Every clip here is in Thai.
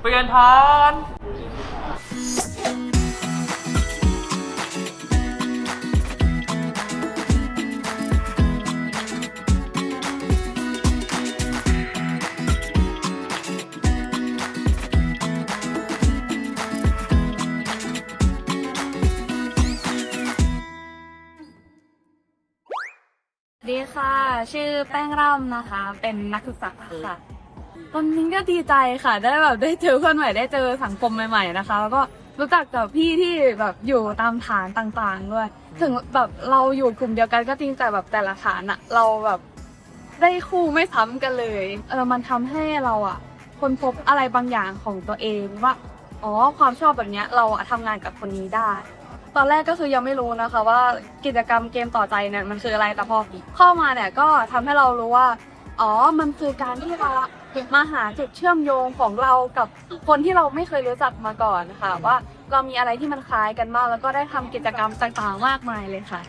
เปลี่ยนฐานดีค่ะ ชื่อแป้งร่ำนะคะ เป็นนักศึกษาค่ะ ตอนนี้ก็ดีใจค่ะ ได้แบบได้เจอเพื่อนใหม่ได้เจอสังคมใหม่ ๆนะคะ แล้วก็รู้จักกับพี่ที่แบบอยู่ตามฐานต่างๆด้วย ถึงแบบเราอยู่กลุ่มเดียวกันก็จริงแต่แบบแต่ละฐานอะเราแบบได้คู่ไม่ซ้ำกันเลยเออมันทำให้เราอะค้นพบอะไรบางอย่างของตัวเองว่าอ๋อความชอบแบบเนี้ยเราอะทำงานกับคนนี้ได้ ตอนแรกก็คือยังไม่รู้นะคะว่ากิจกรรมเกมต่อใจเนี่ยมันคืออะไรแต่พอเข้ามาเนี่ยก็ทำให้เรารู้ว่า อ๋อ มันคือการที่เรา มาหาจุดเชื่อมโยงของเรากับคนที่เราไม่เคยรู้จักมาก่อนนะคะว่าเรามีอะไรที่มันคล้ายกันมาก แล้วก็ได้ทำกิจกรรมต่างๆมากมายเลยค่ะ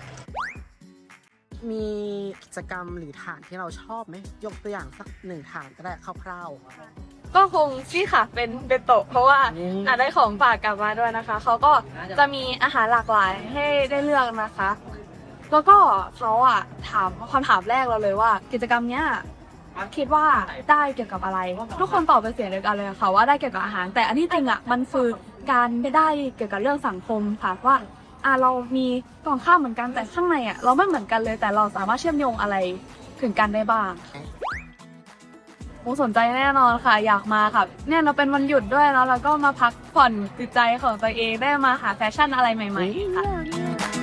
มีกิจกรรมหรือฐานที่เราชอบไหมยกตัวอย่างสักหนึ่งฐานก็ได้คร่าวก็คงที่ค่ะเป็นเบนโตะเพราะว่าอืมอาได้ของฝากกลับมาด้วยนะคะ เขาก็จะมีอาหารหลากหลายให้ได้เลือกนะคะ แล้วก็เขาอะถามคำถามแรกเราเลยว่า กิจกรรมเนี้ย คิดว่าได้เกี่ยวกับอะไร ทุกคนตอบเป็นเสียงเดียวกันเลยค่ะว่าได้เกี่ยวกับอาหาร แต่อันที่จริงอะมันคือการไม่ได้เกี่ยวกับเรื่องสังคมค่ะว่าอะเรามีตรงข้ามเหมือนกันแต่ข้างในอะเราไม่เหมือนกันเลย แต่เราสามารถเชื่อมโยงอะไรถึงกันได้บ้างโอ้สนใจแน่นอนค่ะ อยากมาค่ะ เนี่ยเราเป็นวันหยุดด้วยเนาะแล้วก็มาพักผ่อนจิตใจของตัวเองได้มาหาแฟชั่นอะไรใหม่ ๆ ค่ะๆ